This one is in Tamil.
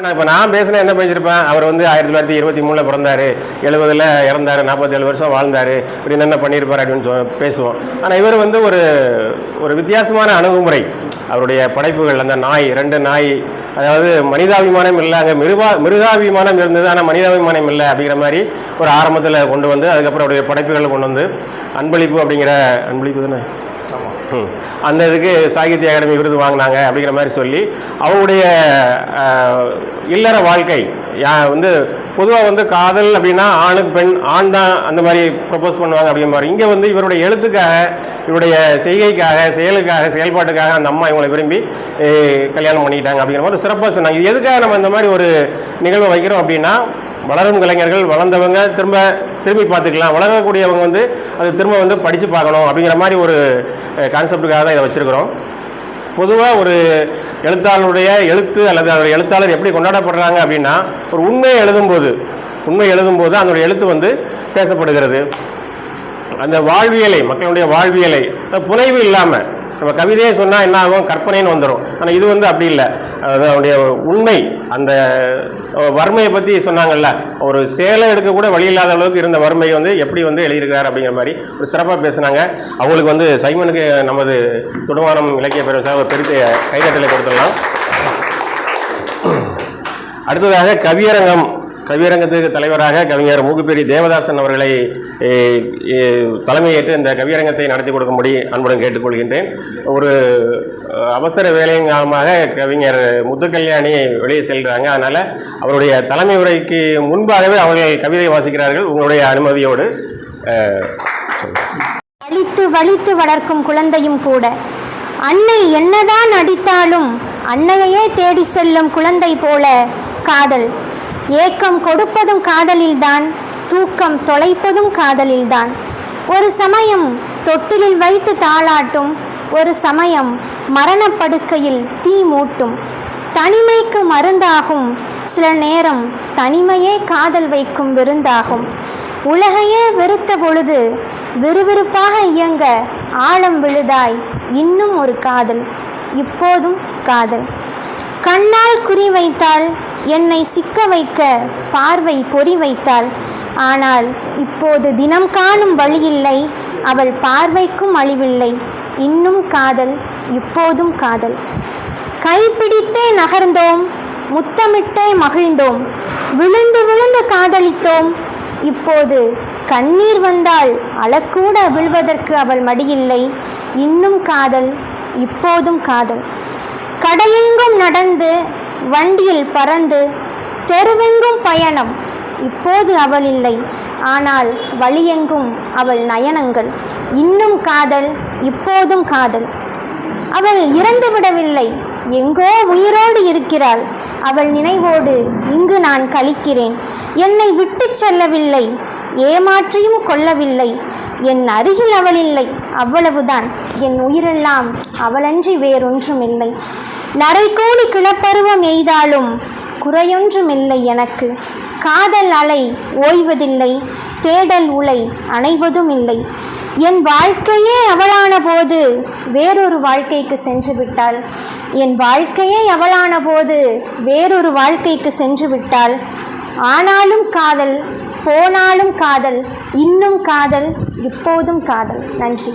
நான் இப்போ நான் பேசினா என்ன பேசியிருப்பேன்? அவர் வந்து ஆயிரத்தி தொள்ளாயிரத்தி இருபத்தி மூணில் பிறந்தாரு. எழுபதில் இறந்தாரு. நாற்பத்தேழு வருஷம் வாழ்ந்தாரு. இப்படி என்ன பண்ணியிருப்பார் அப்படின்னு சொ- பேசுவோம். ஆனால் இவர் வந்து ஒரு ஒரு வித்தியாசமான அணுகுமுறை. அவருடைய படைப்புகள் அந்த நாய் ரெண்டு நாய். அதாவது மனிதாபிமானம் இல்லை அங்கே மிருகா மிருகாபிமானம் இருந்தது ஆனால் மனிதாபிமானம் இல்லை அப்படிங்கிற மாதிரி ஒரு ஆரம்பத்தில் கொண்டு வந்து அதுக்கப்புறம் அவருடைய படைப்புகளை கொண்டு வந்து அன்பளிப்பு அப்படிங்கிற அன்பளிப்பு தானே? அந்த இதுக்கு சாகித்ய அகாடமி விருது வாங்கினாங்க அப்படிங்கிற மாதிரி சொல்லி அவருடைய இல்லற வாழ்க்கை யா வந்து பொதுவாக வந்து காதல் அப்படின்னா ஆணுக்கு பெண் ஆண் தான் அந்த மாதிரி ப்ரப்போஸ் பண்ணுவாங்க அப்படிங்கிற மாதிரி. இங்கே வந்து இவருடைய எழுத்துக்காக இவருடைய செய்கைக்காக செயலுக்காக செயல்பாட்டுக்காக அந்த அம்மா இவங்களை விரும்பி கல்யாணம் பண்ணிக்கிட்டாங்க அப்படிங்கிற மாதிரி சிறப்பாக சொன்னாங்க. இது எதுக்காக நம்ம இந்த மாதிரி ஒரு நிகழ்வை வைக்கிறோம் அப்படின்னா வளரும் கலைஞர்கள் வளர்ந்தவங்க திரும்ப திரும்பி பார்த்துக்கலாம். வளரக்கூடியவங்க வந்து அது திரும்ப வந்து படித்து பார்க்கணும் அப்படிங்கிற மாதிரி ஒரு கான்செப்டுக்காக தான் இதை வச்சுருக்கிறோம். பொதுவாக ஒரு எழுத்தாளருடைய எழுத்து அல்லது அவருடைய எழுத்தாளர் எப்படி கொண்டாடப்படுறாங்க அப்படின்னா ஒரு உண்மையை எழுதும்போது உண்மை எழுதும்போது அதனுடைய எழுத்து வந்து பேசப்படுகிறது. அந்த வாழ்வியலை மக்களுடைய வாழ்வியலை புனைவு இல்லாமல் நம்ம கவிதையே சொன்னால் என்ன ஆகும்? கற்பனைன்னு வந்துடும் ஆனால் இது வந்து அப்படி இல்லை. அதனுடைய உண்மை அந்த வறுமையை பற்றி சொன்னாங்கல்ல. ஒரு சேலை எடுக்க கூட வழி இல்லாத அளவுக்கு இருந்த வறுமையை வந்து எப்படி வந்து எழுதியிருக்கிறார் அப்படிங்கிற மாதிரி ஒரு சிறப்பாக பேசுனாங்க. அவங்களுக்கு வந்து சைமனுக்கு நமது துடுமானம் இலக்கிய பேரவை சார் பெரிய கைதட்டலை கொடுத்துடலாம். அடுத்ததாக கவியரங்கம். கவியரங்கத்துக்கு தலைவராக கவிஞர் மூக்குப்பேரி தேவதாசன் அவர்களை தலைமையேற்று இந்த கவியரங்கத்தை நடத்தி கொடுக்கும்படி அன்புடன் கேட்டுக்கொள்கின்றேன். ஒரு அவசர வேலையின் காலமாக கவிஞர் முத்துக்கல்யாணி வெளியே செல்கிறாங்க அதனால் அவருடைய தலைமை உரைக்கு முன்பாகவே அவர்கள் கவிதை வாசிக்கிறார்கள். உங்களுடைய அனுமதியோடு அழித்து வலித்து வளர்க்கும் குழந்தையும் கூட. அன்னை என்னதான் அடித்தாலும் அன்னையையே தேடி செல்லும் குழந்தை போல காதல். ஏக்கம் கொடுப்பதும் காதலில்தான் தூக்கம் தொலைப்பதும் காதலில்தான். ஒரு சமயம் தொட்டிலில் வைத்து தாளாட்டும் ஒரு சமயம் மரணப்படுக்கையில் தீ மூட்டும். தனிமைக்கு மருந்தாகும் சில நேரம் தனிமையே காதல் வைக்கும் விருந்தாகும். உலகையே வெறுத்த பொழுது விறுவிறுப்பாக இயங்க ஆழம் விழுதாய் இன்னும் ஒரு காதல் இப்போதும் காதல். கண்ணால் குறி வைத்தால் என்னை சிக்க வைக்க பார்வை பொறி வைத்தாள். ஆனால் இப்போது தினம் காணும் வழியில்லை அவள் பார்வைக்கும் அழிவில்லை. இன்னும் காதல் இப்போதும் காதல். கைப்பிடித்தே நகர்ந்தோம் முத்தமிட்டே மகிழ்ந்தோம். விழுந்து விழுந்து காதலித்தோம். இப்போது கண்ணீர் வந்தால் அழக்கூட விழுவதற்கு அவள் மடியில்லை. இன்னும் காதல் இப்போதும் காதல். கடையெங்கும் நடந்து வண்டியில் பறந்து தெருவெங்கும் பயணம். இப்போது அவள் இல்லை. ஆனால் வழியெங்கும் அவள் நயனங்கள். இன்னும் காதல் இப்போதும் காதல். அவள் இறந்து விடவில்லை. எங்கோ உயிரோடு இருக்கிறாள். அவள் நினைவோடு இங்கு நான் கழிக்கிறேன். என்னை விட்டுச் செல்லவில்லை. ஏமாற்றியும் கொள்ளவில்லை. என் அருகில் அவள் இல்லை. அவ்வளவுதான். என் உயிரெல்லாம் அவளன்றி வேறொன்றும் இல்லை நரைகோடி கிளப்பருவம் எய்தாலும் குறையொன்றுமில்லை எனக்கு. காதல் அலை ஓய்வதில்லை தேடல் உலை அணைவதும் இல்லை என் வாழ்க்கையே அவளான போது வேறொரு வாழ்க்கைக்கு சென்று விட்டாள் என் வாழ்க்கையே அவளான போது வேறொரு வாழ்க்கைக்கு சென்று விட்டாள் ஆனாலும் காதல் போனாலும் காதல் இன்னும் காதல் இப்போதும் காதல். நன்றி.